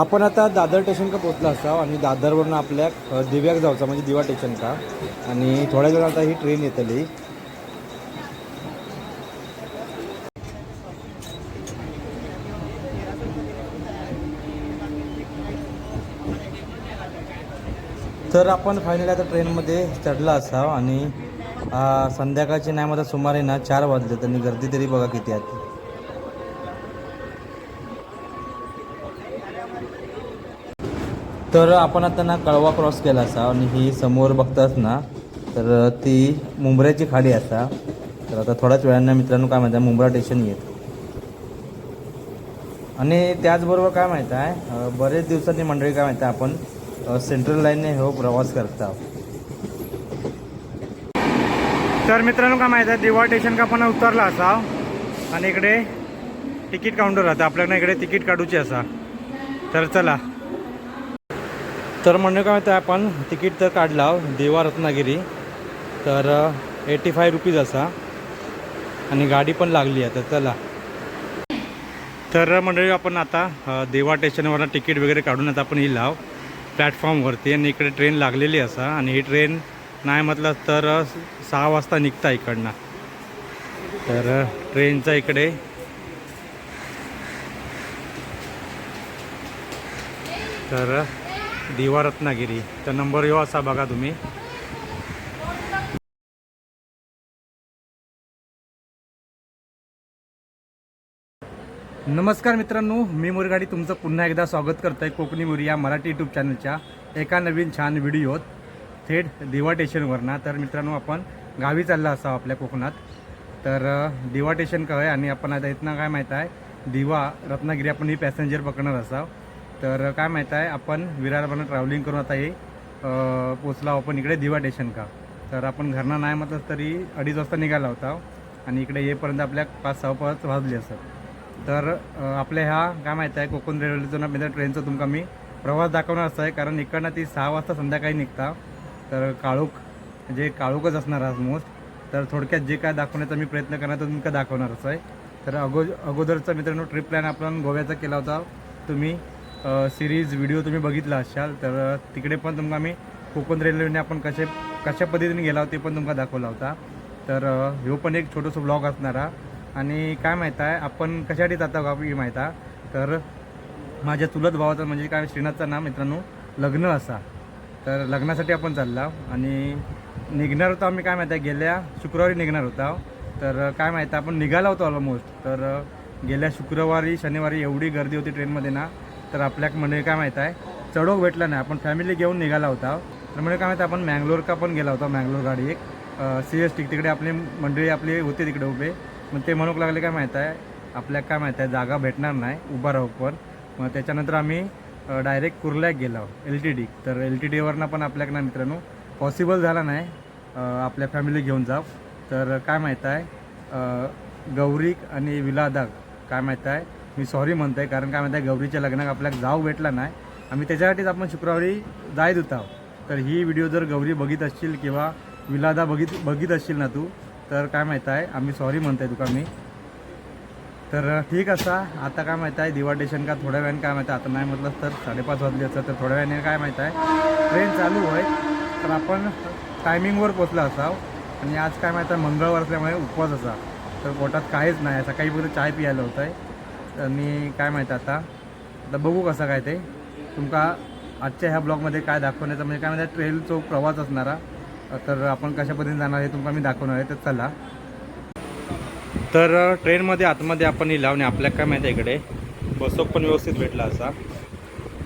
आपण आता दादर स्टेशन का पोचला असा आणि दादरवरून आपल्या दिव्याक जाऊचा म्हणजे दिवा स्टेशन का? आणि थोड्या वेळात आता ही ट्रेन येतली. तर आपण फायनली आता ट्रेनमध्ये चढला असा आणि संध्याकाळची नाही मला सुमारे ना चार वाजले त्यांनी गर्दी तरी बघा किती आहे. तर आपण आता ना कळवा क्रॉस केला असा आणि ही समोर बघताच ना तर ती मुंबऱ्याची खाडी असा. तर आता थोड्याच वेळांना मित्रांनो काय माहिती आहे मुंब्रा स्टेशन येत. आणि त्याचबरोबर काय माहीत आहे बरेच दिवसांनी मंडळी काय माहिती आहे आपण सेंट्रल लाईनने हो प्रवास करता तर मित्रांनो काय माहिती आहे दिवा स्टेशन का पण उतरला असा. आणि इकडे तिकीट काउंटर राहतं आपल्याकडे इकडे तिकीट काढूची असा. तर चला. तर म्हणणं काय माहिती आहे आपण तिकीट तर काढला हो, देवा रत्नागिरी तर एटी फाय रुपीज असा. आणि गाडी पण लागली आहे तर चला. तर मंडळी आपण आता देवा स्टेशनवर तिकीट वगैरे काढून आता आपण येईल लाव प्लॅटफॉर्मवरती आणि इकडे ट्रेन लागलेली असा. आणि ही ट्रेन नाही म्हटलं तर सहा वाजता निघता इकडनं. तर ट्रेनचा इकडे. तर दिवा रत्नागिरी तर नंबर येऊ असा बघा तुम्ही. नमस्कार मित्रांनो मी मुरगाडी तुमचं पुन्हा एकदा स्वागत करतो आहे कोकणी मुरी या मराठी यूट्यूब चॅनलच्या एका नवीन छान व्हिडिओत थेट दिवा स्टेशनवरनं तर मित्रांनो आपण गावी चालला असावं आपल्या कोकणात. तर दिवा स्टेशन काय आहे आणि आपण आता इथनं काय माहीत आहे दिवा रत्नागिरी आपण ही पॅसेंजर पकडणार असावं. तर काय माहीत आहे आपण विरारवरनं ट्रॅव्हलिंग करून आता हे पोचला आपण इकडे दिवा स्टेशन का. तर आपण घरनं नाही म्हटलं तरी अडीच वाजता निघाला होता. आणि इकडे येईपर्यंत आपल्या पाच सहा पाच वाजले असत तर आपल्या ह्या काय माहीत आहे कोकण रेल्वेचं ना म्हणजे ट्रेनचं तुमका मी प्रवास दाखवणार असं आहे. कारण इकडनं ती सहा वाजता संध्याकाळी निघता. तर काळोख म्हणजे काळोखच असणार आज मोस्ट तर थोडक्यात जे काय दाखवण्याचा मी प्रयत्न करणार तो तुमका दाखवणार असं आहे. तर अगो अगोदरचा मित्रांनो ट्रिप प्लॅन आपण गोव्याचा केला होता. तुम्ही सिरीज व्हिडिओ तुम्ही बघितला असाल तर तिकडे पण तुमका आम्ही कोकण रेल्वेने आपण कसे कशा पद्धतीने गेला होता ते पण तुमका दाखवला होता. तर ह्यो पण एक छोटंसं ब्लॉग असणारा. आणि काय माहीत आहे आपण कशासाठी जाता गावी माहीत आहे. तर माझ्या चुलत भावाचं म्हणजे काय श्रीनाथचं नाव मित्रांनो लग्न असा. तर लग्नासाठी आपण चालला आणि निघणार होतो आम्ही काय माहीत आहे गेल्या शुक्रवारी निघणार होता तर काय माहीत आहे आपण निघाला होतो ऑलमोस्ट तर गेल्या शुक्रवारी शनिवारी एवढी गर्दी होती ट्रेनमध्ये ना तर आपल्या म्हणजे काय माहीत आहे? चढोक भेटला नाही. आपण फॅमिली घेऊन निघाला होता. तर म्हणजे काय माहिती आहे? आपण मँगलोर का पण गेला होता मँगलोर गाडी एक. सी एस टी तिकडे आपली मंडळी आपली होते तिकडे उभे. मग ते म्हणूक लागले काय माहीत आहे? आपल्याला काय माहीत आहे? जागा भेटणार नाही. उभा राहू पण. मग त्याच्यानंतर आम्ही डायरेक्ट कुर्ल्याक गेलो एल टी डी तर एल टी डीवरनं पण आपल्याकडं मित्रांनो पॉसिबल झाला नाही. आपल्या फॅमिली घेऊन जाऊ. तर काय माहीत आहे? गौरीक आणि विलादाग काय माहीत आहे? मी सॉरी म्हणतो आहे कारण काय माहीत आहे गौरीच्या लग्नाक आपल्याला जाऊ भेटला नाही. आम्ही त्याच्यासाठीच आपण शुक्रवारी जायत होता. तर ही व्हिडिओ जर गौरी बघित असशील किंवा विलादा बघित बघित असशील ना तू तर काय माहीत आहे आम्ही सॉरी म्हणतो आहे तुका मी. तर ठीक असा आता काय माहीत आहे दिवा स्टेशन का थोड्या वेळाने काय माहीत आहे आता नाही म्हटलं तर साडेपाच वाजले असतं तर थोड्या वेळाने काय माहीत आहे ट्रेन चालू होय. तर आपण टायमिंगवर पोचला असाव. आणि आज काय माहीत आहे मंगळवार असल्यामुळे उपवास असा. तर पोटात काहीच नाही सकाळी फक्त चाय पियायला होतं आहे मी काय माहीत आता? आता बघू कसं काय ते. तुमका आजच्या ह्या ब्लॉगमध्ये काय दाखवण्याचं म्हणजे काय माहिती ट्रेनचा प्रवास असणारा. तर आपण कशा पद्धतीने जाणार हे तुमका मी दाखवणार आहे तर चला. तर ट्रेनमध्ये आतमध्ये आपण ही लावणे आपल्याला काय माहिती आहे इकडे? बसोक पण व्यवस्थित भेटला असा.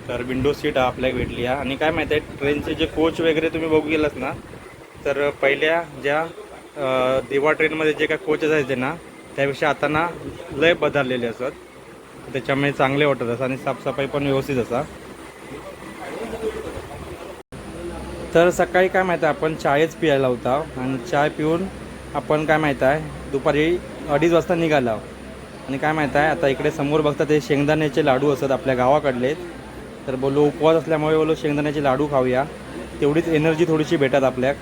तर विंडो सीट आपल्याला भेटली आहे. आणि काय माहिती आहे ट्रेनचे जे कोच वगैरे तुम्ही बघू गेलात ना तर पहिल्या ज्या देवा दिवा ट्रेनमध्ये जे काय कोचेस आहेत ना त्यापेक्षा आता ना लय बदललेले असत. त्याच्यामुळे चांगले वाटत असं आणि साफसफाई पण व्यवस्थित असा. तर सकाळी काय माहिती आहे आपण चायच पियायला होता आणि चाय पिऊन आपण काय माहीत आहे दुपारी अडीच वाजता निघाला. आणि काय माहीत आहे आता इकडे समोर बघता ते शेंगदाण्याचे लाडू असत आपल्या गावाकडले. तर बोलो उपवास असल्यामुळे बोलो शेंगदाण्याचे लाडू खाऊया. तेवढीच एनर्जी थोडीशी भेटत आपल्याक.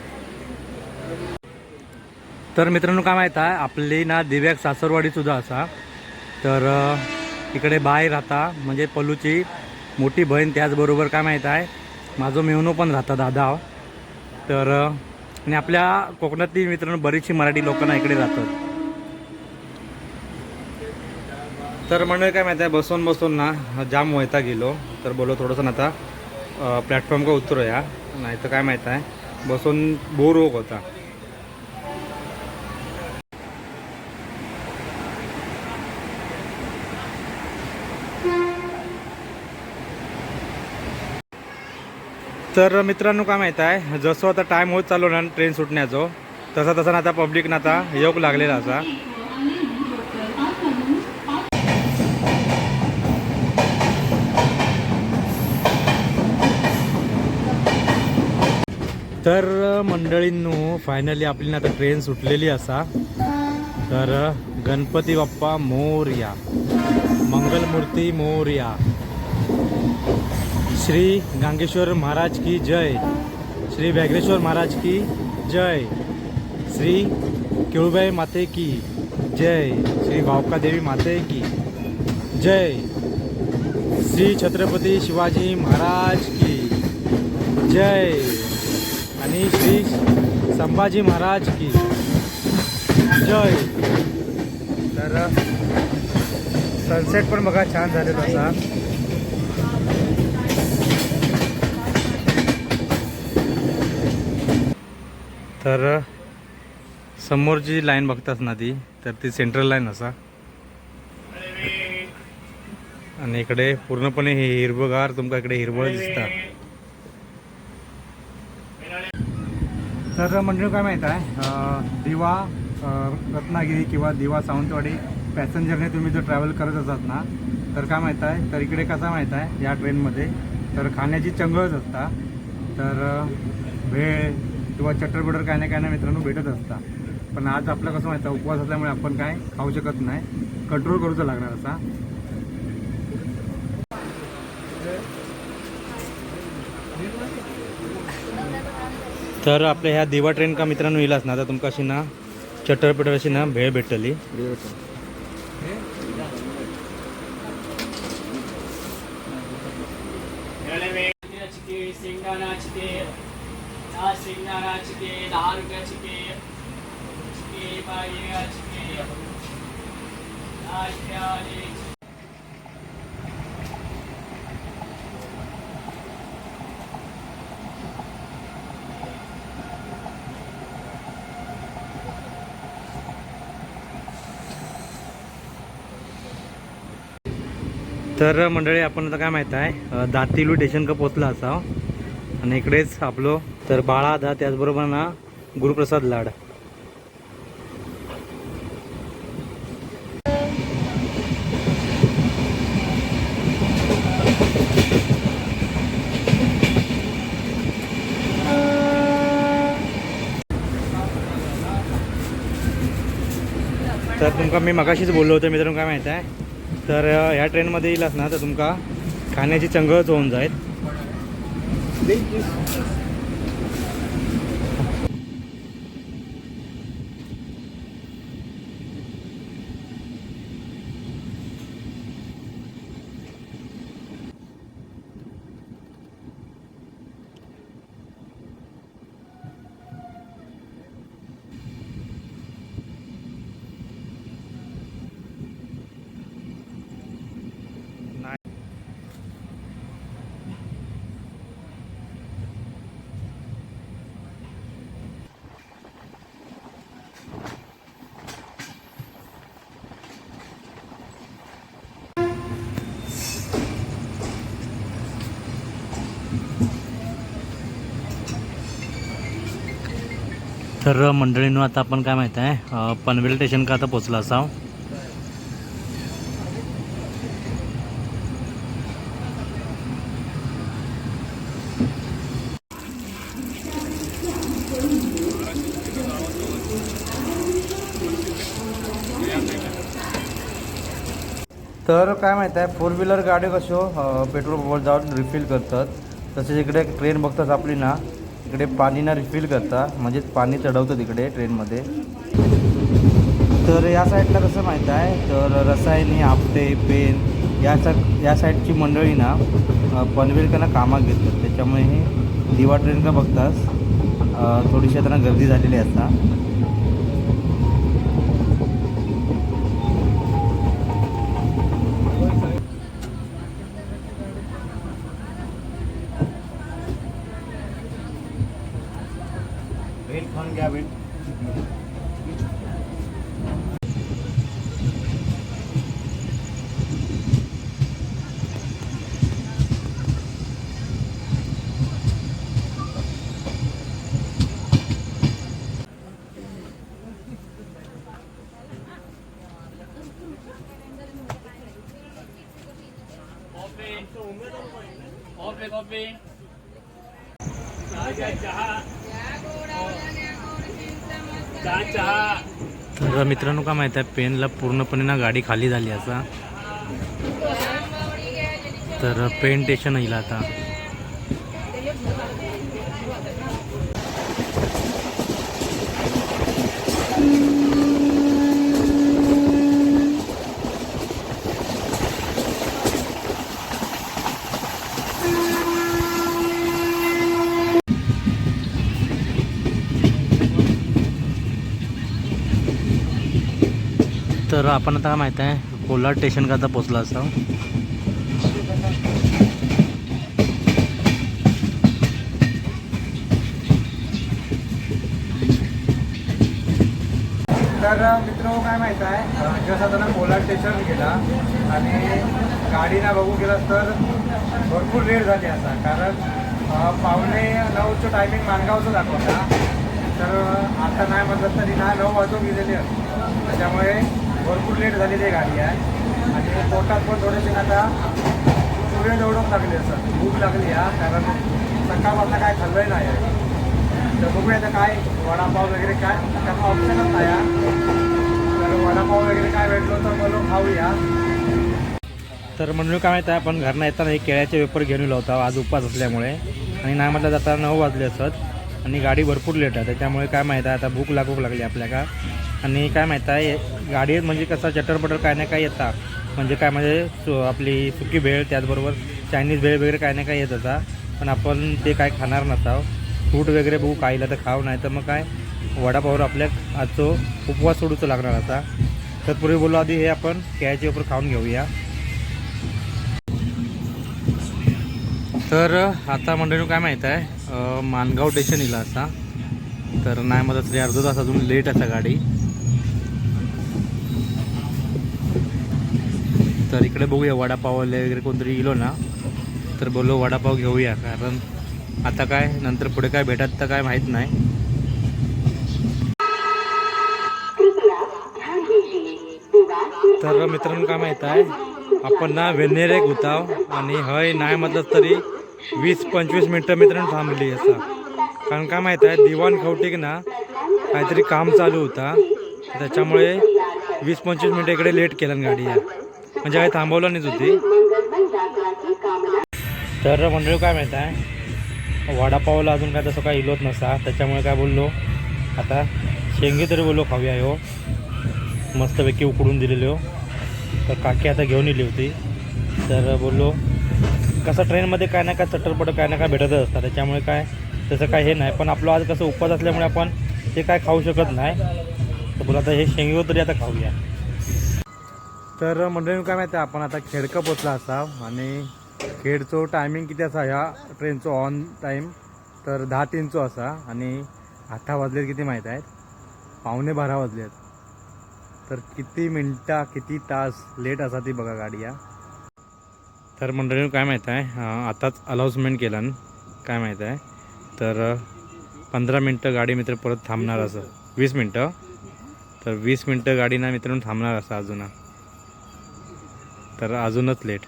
तर मित्रांनो काय माहीत आहे आपली ना दिव्याक सासरवाडीसुद्धा असा. तर इकडे बाय राहता म्हणजे पलूची मोठी बहीण त्याचबरोबर काय माहीत आहे माझं मेहनू पण राहता दादा. तर आणि आपल्या कोकणातली मित्रांनो बरीचशी मराठी लोकांना इकडे राहतात. तर मंडळी काय माहिती आहे बसून बसून ना जाम वयता गेलो. तर बोलो थोडंसं ना आता प्लॅटफॉर्म का उतरूया. नाही तर काय माहीत आहे बसून बोर होत होता. तर मित्रांनो काय माहीत आहे? जसं आता टाईम होत चाललो ना ट्रेन सुटण्याचो तसा तसा ना आता पब्लिक ना आता योग लागलेला असा. तर मंडळींनो फायनली आपली ना आता ट्रेन सुटलेली असा. तर गणपती बाप्पा मोरया मंगलमूर्ती मोरया. श्री गांगेश्वर महाराज की जय। श्री व्याघ्रेश्वर महाराज की जय। श्री केळुबाई माते की जय। श्री भावकादेवी माते की जय। श्री छत्रपती शिवाजी महाराज की जय। आणि श्री संभाजी महाराज की जय। तर सनसेट पण बघा छान झाले तसा तर समोर जी लाईन बघतात ना ती तर ती सेंट्रल लाईन असा. आणि इकडे पूर्णपणे हे हिरवगार तुमका इकडे हिरवळ दिसतात तर मंडळी काय माहीत आहे? दिवा रत्नागिरी किंवा दिवा सावंतवाडी पॅसेंजरने तुम्ही जर ट्रॅव्हल करत असाल ना तर काय माहीत आहे? तर इकडे कसं माहीत आहे? या ट्रेनमध्ये तर खाण्याची चंगळच असता. तर वेळ भेळ किंवा चटर बटर काय ना काय ना मित्रांनो भेटत असता. पण आज आपलं कसं माहिती आहे उपवास असल्यामुळे आपण काय खाऊ शकत नाही. कंट्रोल करूचा लागणार असा. तर आपल्या ह्या दिवा ट्रेन का मित्रांनो येईलाच ना तर तुमका अशी ना चटर पटर अशी ना भेळ भेटली. चिके के दहा शेंगदाणा के दहा रुपया चिके चिके तर मंडळी आपण आता काय माहीत आहे? दातिलू स्टेशन का पोचला असा आणि इकडेच आपलं तर बाळा आधा त्याचबरोबर ना गुरुप्रसाद लाड. तर तुमका मी मगाशीच बोललो होतो मित्रांनो काय माहीत आहे? तर ह्या ट्रेनमध्ये येईलच ना तर तुमका खाण्याची चंगळच होऊन जाईल. तर मंडळींनो आता आपण काय माहीत आहे? पनवेल स्टेशन का आता पोचला असाव. तर काय माहीत आहे फोर व्हीलर गाडी कशो पेट्रोल पंपावर जाऊन रिफिल करतात. तसेच इकडे ट्रेन बघतात आपली ना. इकडे पाणी ना रिफिल करता. म्हणजेच पाणी चढवतं तिकडे ट्रेनमध्ये तर या साईडला कसं माहीत आहे? तर रसायनी आपटे पेन या सा या साईडची मंडळी ना अ, कामात घेतात. त्याच्यामुळे हे दिवा ट्रेन का बघतास थोडीशी आता गर्दी झालेली असता तर मित्रांनो का माहीत आहे पेनला पूर्णपणे ना गाडी खाली झाली असा. तर पेन स्टेशन येईल आता. तर आपण आता माहीत आहे? कोलार स्टेशन करता पोचला असतो. तर मित्र काय माहीत आहे? जसं आता ना कोलार स्टेशन गेला आणि गाडीला बघू गेलास तर भरपूर लेट झाली असा कारण पावणे नऊचं टायमिंग माणगावचं दाखवता. तर आता नाही म्हटलं तरी ना नऊ वाजून गेलेली असते त्याच्यामुळे भरपूर लेट झालेली आहे गाडी आहे आणि पोटात पण थोडेसे आता सूर्य दौडून लागले असं. भूक लागली आहे कारण सकाळपासून काय खाल्लंही नाही आहे तर बघूया आता काय वडापाव वगैरे काय. त्याचा ऑप्शनच नाही आहे तर वडापाव वगैरे काय भेटलो तर बोलून खाऊया. तर म्हणून काय माहिती आहे आपण घरनं येताना एक केळ्याचे वेपर घेऊन गेलो होता. आज उपास असल्यामुळे. आणि नाही म्हटलं जाता नऊ वाजले असत. आणि गाडी भरपूर लेट आहे. त्याच्यामुळे काय माहीत आहे आता भूक लागूक लागली आपल्याला. आणि काय माहीत आहे गाडी म्हणजे कसं चटरपटर काय नाही काय येतात म्हणजे काय म्हणजे सु आपली सुकी भेळ त्याचबरोबर चायनीज भेळ वगैरे काय नाही काय येत होता. पण आपण ते काय खाणार नसाव. फ्रूट वगैरे बघू खायला तर खाऊ नाही तर मग काय वडापावर आपल्या आजचो उपवास सोडूचं लागणार आता. तत्पूर्वी बोललो आधी हे आपण केळ्याचे वापर खाऊन घेऊया. तर आता मंडळी काय माहीत आहे मानगाव स्टेशन इला असा. तर नाही मला तरी अर्धा तास अजून लेट असा गाडी. तर इकडे बघूया वडापावले वगैरे कोणतरी इलो ना. तर बोललो वडापाव घेऊया कारण आता काय नंतर पुढे काय भेटत तर काय माहीत नाही. तर मित्रांनो काय माहीत आहे? आपण ना वेनेरे गुताव आणि हय नाही म्हटलं तरी वीस पंचवीस मिनटं मित्रांनो थांबली असं कारण काय माहीत आहे दिवाण खवटीक ना काहीतरी काम चालू होता. त्याच्यामुळे वीस पंचवीस मिनटं इकडे लेट केलं गाडी या म्हणजे काही थांबवलं नाहीच होती तर मंडळी काय माहीत आहे? वडापावला अजून काय तसं काही इलोत नसा. त्याच्यामुळे काय बोललो? आता शेंगे तरी बोललो खाऊया हो मस्तपैकी उकडून दिलेले हो. तर काकी आता घेऊन येली होती. तर बोललो कसं ट्रेनमध्ये काय ना काय चटरपट काय ना काय भेटतच असतात त्याच्यामुळे काय तसं काय हे नाही. पण आपलं आज कसं उपवास असल्यामुळे आपण ते काय खाऊ शकत नाही. तर बोला आता हे शेंगे तरी आता खाऊया. तर मंडळी काय माहिती आहे आपण आता खेडकं पोचला असा आणि खेडचो टायमिंग किती असा ह्या ट्रेनचो ऑन टाईम तर दहा तीनचो असा आणि आठा वाजले किती माहीत आहेत? पावणे बारा वाजलेत. तर किती मिनटा किती तास लेट असा ती बघा गाडी या. तर मंडळी काय माहीत आहे आताच अनाऊन्समेंट केला काय माहीत आहे तर पंधरा मिनटं गाडी मित्र परत थांबणार असं. वीस मिनटं. तर वीस मिनटं गाडी ना मित्रांनो थांबणार असं अजून. तर अजूनच लेट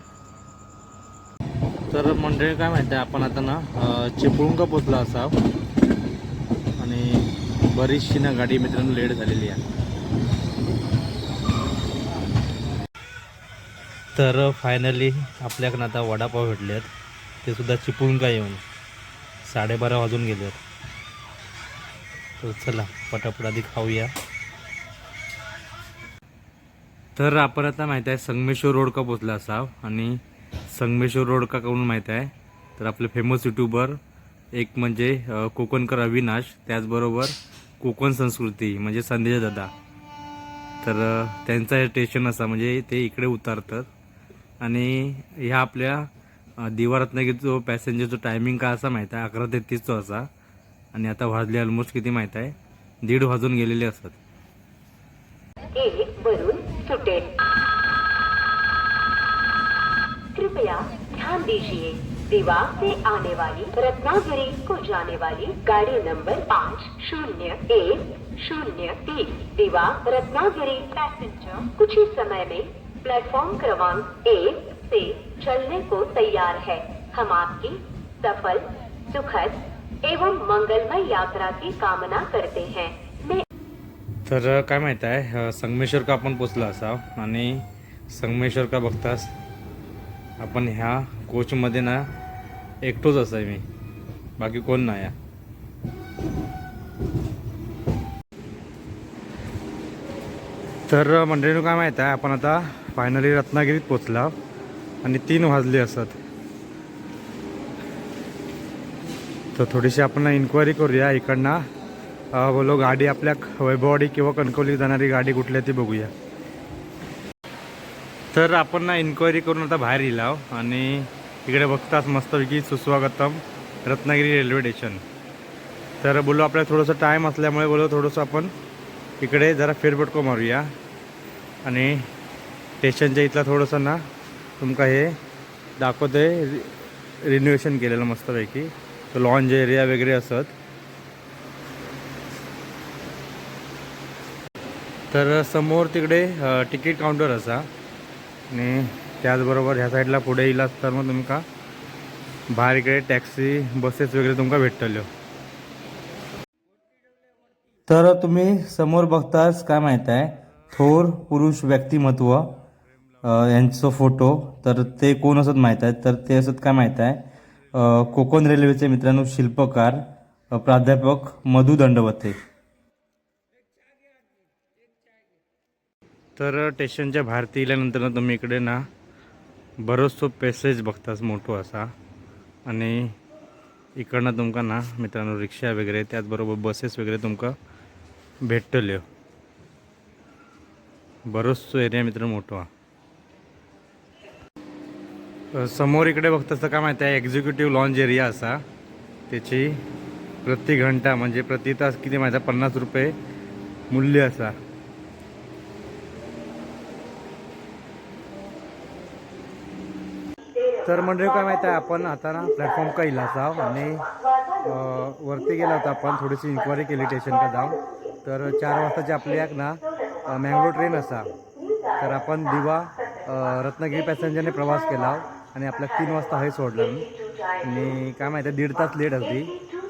तर मंडळी काय माहिती आहे आपण आता ना अं, चिपळूणका पोचला असा आणि बरीचशी ना गाडी मित्रांनो लेट झालेली आहे. तर फायनली आपल्याकडनं आता वडापाव भेटले आहेत ते सुद्धा चिपळून का येऊन. साडेबारा वाजून गेले आहेत तर चला पटापट आधी खाऊया. तर आपण आता माहीत आहे संगमेश्वर रोड का पोचला असाव आणि संगमेश्वर रोड का करून माहीत आहे? तर आपले फेमस यूट्यूबर एक म्हणजे कोकणकर अविनाश त्याचबरोबर कोकण संस्कृती म्हणजे संदेश दादा. तर त्यांचा हे स्टेशन असा म्हणजे ते इकडे उतारतात. आणि ह्या आपल्या अ, दिवा रत्नागिरीचो पॅसेंजरचं टायमिंग का असा माहीत आहे? अकरा तेहतीसचो असा. आणि आता वाजले ऑलमोस्ट किती माहीत आहे? दीड वाजून गेलेले असतात. कृपया ध्यान दीजिए दीवा से आने वाली, रत्नागिरी को जाने वाली गाड़ी नंबर पाँच, शून्य एक, शून्य तीन। दीवा रत्नागिरी पैसेंजर, कुछ ही समय में प्लेटफॉर्म क्रमांक एक से चलने को तैयार है। हम आपकी सफल, सुखद एवं मंगलमय यात्रा की कामना करते हैं। तर काय माहीत आहे संगमेश्वर का आपण पोचलो असाव? आणि संगमेश्वर का बघतास? आपण ह्या कोचमध्ये ना एकटोच असाय मी. बाकी कोण नाही आहे. तर मंडळीनं काय माहीत आहे आपण आता फायनली रत्नागिरीत पोचला. आणि तीन वाजले असत. तर थोडीशी आपण इन्क्वायरी करूया इकडनं. बोलो गाडी आपल्या वैभववाडी किंवा कणकवली जाणारी गाडी कुठली ती बघूया. तर आपण ना इन्क्वायरी करून आता बाहेर गेला आणि इकडे बघताच मस्तपैकी सुस्वागतम रत्नागिरी रेल्वे स्टेशन तर बोलो आपल्या थोडंसं टाईम असल्यामुळे बोलो थोडंसं आपण इकडे जरा फेरफटको मारूया. आणि स्टेशनच्या इथला थोडंसं ना तुमका हे दाखवते रिनोव्हेशन केलेलं मस्तपैकी. तर लॉन्ज एरिया वगैरे असत. तर समोर तिकडे तिकीट काउंटर असा. आणि त्याचबरोबर ह्या साईडला पुढे येईल तर मग तुमका भायर इकडे टॅक्सी बसेस वगैरे तुमका भेटतल्यो तर तुम्ही समोर बघताच काय माहीत आहे थोर पुरुष व्यक्तिमत्व यांचा यांचं फोटो तर ते कोण असत माहीत आहे? तर ते असत काय माहीत आहे कोकण रेल्वेचे मित्रांनो शिल्पकार प्राध्यापक मधु दंडवते. तर स्टेशनच्या बाहेर येल्यानंतर ना तुम्ही इकडे ना बरोचसो पॅसेज बघताच मोठो असा. आणि इकडनं तुमका ना मित्रांनो रिक्षा वगैरे त्याचबरोबर बसेस वगैरे तुमका भेटतल्यो. बरोचसो एरिया मित्र मोठो हा. समोर इकडे बघताच काय माहिती आहे एक्झिक्युटिव्ह लॉन्च एरिया असा. त्याची प्रति घंटा म्हणजे प्रति तास किती माहिती आहे पन्नास रुपये मूल्य असा. तर मंडळी काय माहीत आहे आपण आता ना प्लॅटफॉर्म का इला असाव आणि वरती गेला होता आपण थोडीशी इन्क्वायरी केली स्टेशनला जाऊन. तर चार वाजताची आपली एक ना मँगलोर ट्रेन असा तर आपण दिवा रत्नागिरी पॅसेंजरने प्रवास केला आणि आपला तीन वाजता हे सोडलं आणि काय माहिती आहे दीड तास लेट होती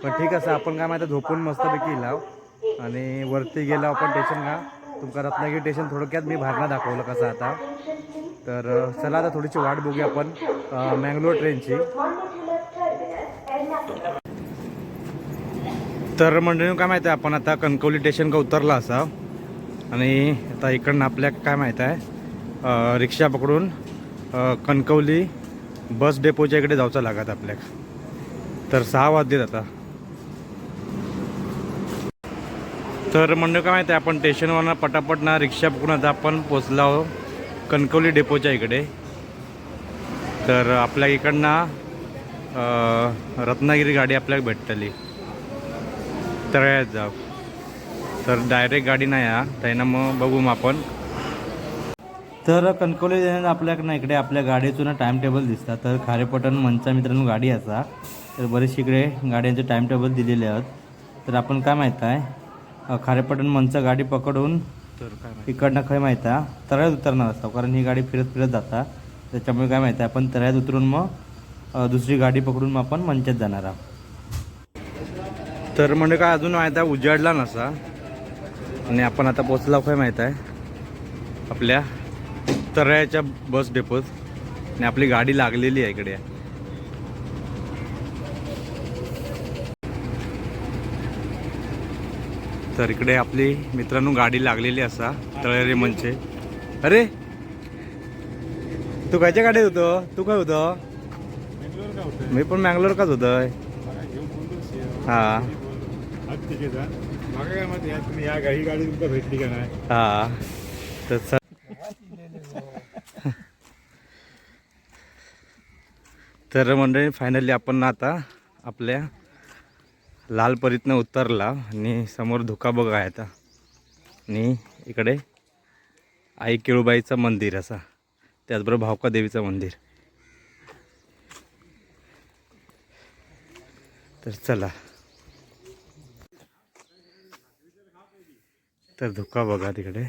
पण ठीक असं आपण काय माहिती आहे झोपून मस्तपैकी इलाव आणि वरती गेलो आपण स्टेशन का तुमका रत्नागिरी स्टेशन थोडक्यात मी बाहेरनं दाखवलं कसं आता. तर चला आता थोडीशी वाट बघूया आपण मँगलोर ट्रेनची. तर मंडळी काय माहिती आहे आपण आता कणकवली स्टेशन का उतरला असा. आणि आता इकडनं आपल्या काय माहीत आहे रिक्षा पकडून कणकवली बस डेपोच्या इकडे जाऊचा लागत आपल्याक. तर सहा वाजलेत आता. तर मंडळ काय माहिती आहे आपण स्टेशनवरनं पटापट ना रिक्षा पकडून आता आपण पोचलो आहो कणकवली डेपोच्या इकडे. तर आपल्या इकडनं रत्नागिरी गाडी आपल्याला भेटतली तळ्यात जाऊ. तर डायरेक्ट गाडी नाही हा. त्यानं मग बघू मग आपण. तर कणकवली आपल्याक ना इकडे आपल्या गाडीतून टाईम टेबल दिसतात. तर खारेपटण मंचा मित्रांनो गाडी असा. तर बरेचसे इकडे गाड्यांचे टाईम टेबल दिलेले आहेत. तर आपण काय माहीत आहे? खारेपटन खारेपटण मंचा गाडी पकडून तर काय इकडनं काय माहीत आहे तळ्यात उतरणार असतो कारण ही गाडी फिरत फिरत जाता. त्याच्यामुळे काय माहीत आहे आपण तळ्यात उतरून मग दुसरी गाडी पकडून मग आपण मंचात जाणार आहोत. तर म्हणजे काय अजून माहीत आहे उजाडला नसा. आणि आपण आता पोचला काय माहीत आहे आपल्या तळ्याच्या बस डेपोत. आणि आपली गाडी लागलेली आहे इकडे. तर इकडे आपली मित्रांनो गाडी लागलेली असा तळेरे म्हणजे अरे! तू कायच्या गाडीत होतो? तू काय होतो? होतं मी पण मँगलोर काच होतोय. हा. भेटली का नाही हा. तर तर मंडळी फायनली आपण ना आता आपल्या लाल परीतनं उतरला आणि समोर धुका बघा आहे आता. आणि इकडे आई केळूबाईचं मंदिर असा. त्याचबरोबर भावका देवीचं मंदिर. तर चला. तर धुका बघा तिकडे.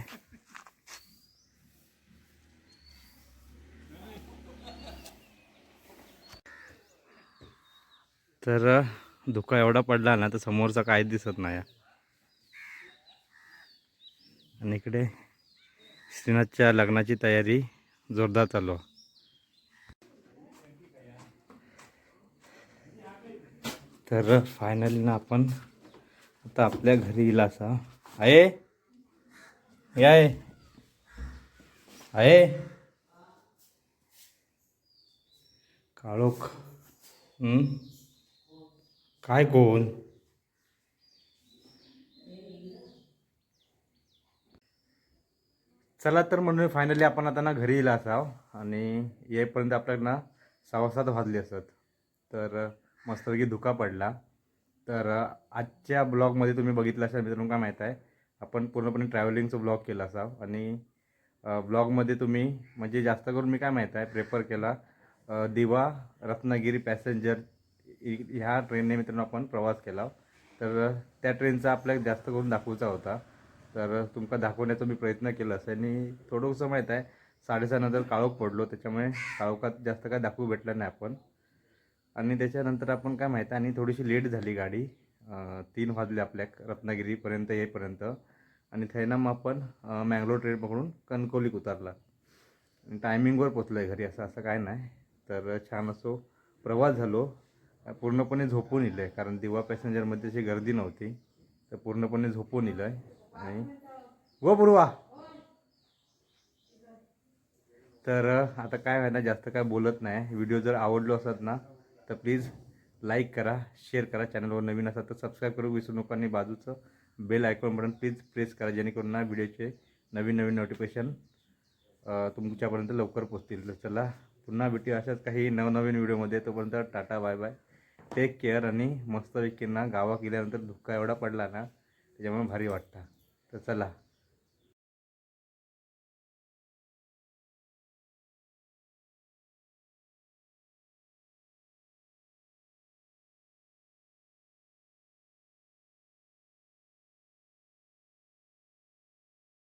तर धुका एवढा पडला ना तर समोरचा काय दिसत नाही. आणि इकडे श्रीनाथच्या लग्नाची तयारी जोरदार चालू तर फायनली ना आपण आता आपल्या घरी येईल असा. आहे? याय आहे? काळोख. हम्म? काय कोण? चला तर म्हणून फायनली आपण आता ना घरी येईल असाव हो. आणि येईपर्यंत आपल्याला ना सहा सात वाजले असत. तर मस्तपैकी धुका पडला. तर आजच्या ब्लॉगमध्ये तुम्ही बघितलं असाल मित्रांनो काय माहीत आहे? आपण पूर्णपणे ट्रॅव्हलिंगचं ब्लॉग केला असाव हो. आणि ब्लॉगमध्ये तुम्ही म्हणजे जास्त करून मी काय माहीत आहे प्रेफर केला दिवा रत्नागिरी पॅसेंजर ह्या ट्रेनने मित्रांनो आपण प्रवास केला. तर त्या ट्रेनचा आपल्याला जास्त करून दाखवायचा होता. तर तुमका दाखवण्याचा मी प्रयत्न केला असं आणि थोडंसं माहीत आहे साडेसहानंतर काळोख पडलो. त्याच्यामुळे काळोखात जास्त काय दाखवू भेटलं नाही आपण. आणि त्याच्यानंतर आपण काय माहीत आहे आणि थोडीशी लेट झाली गाडी. तीन वाजले आपल्या रत्नागिरीपर्यंत येईपर्यंत. आणि थैना मग आपण मँगलोर ट्रेन पकडून कणकोलीक उतरला. टायमिंगवर पोचलो आहे घरी असं असं काय नाही. तर छान असो प्रवास झालो. पूर्णपणे झोपून इलं आहे कारण दिवा पॅसेंजरमध्ये अशी गर्दी नव्हती. तर पूर्णपणे झोपून इलं आहे आणि व पूर्वा तर आता काय व्हायला जास्त काय बोलत नाही. व्हिडिओ जर आवडलो असत ना तर प्लीज लाईक करा शेअर करा. चॅनलवर नवीन असाल तर सबस्क्राईब करू. विसरू नका. आणि बाजूचं bell icon button please press करा. जेणेकरून ना व्हिडिओचे नवीन नवीन नोटिफिकेशन तुमच्यापर्यंत लवकर पोचतील. तर चला पुन्हा भेटू अशाच काही नवनवीन व्हिडिओमध्ये. तोपर्यंत tata bye bye. Take care आणि मस्तपैकी ना गावा गेल्यानंतर धुक्का एवढा पडला ना त्याच्यामुळे भारी वाटतं. तर चला.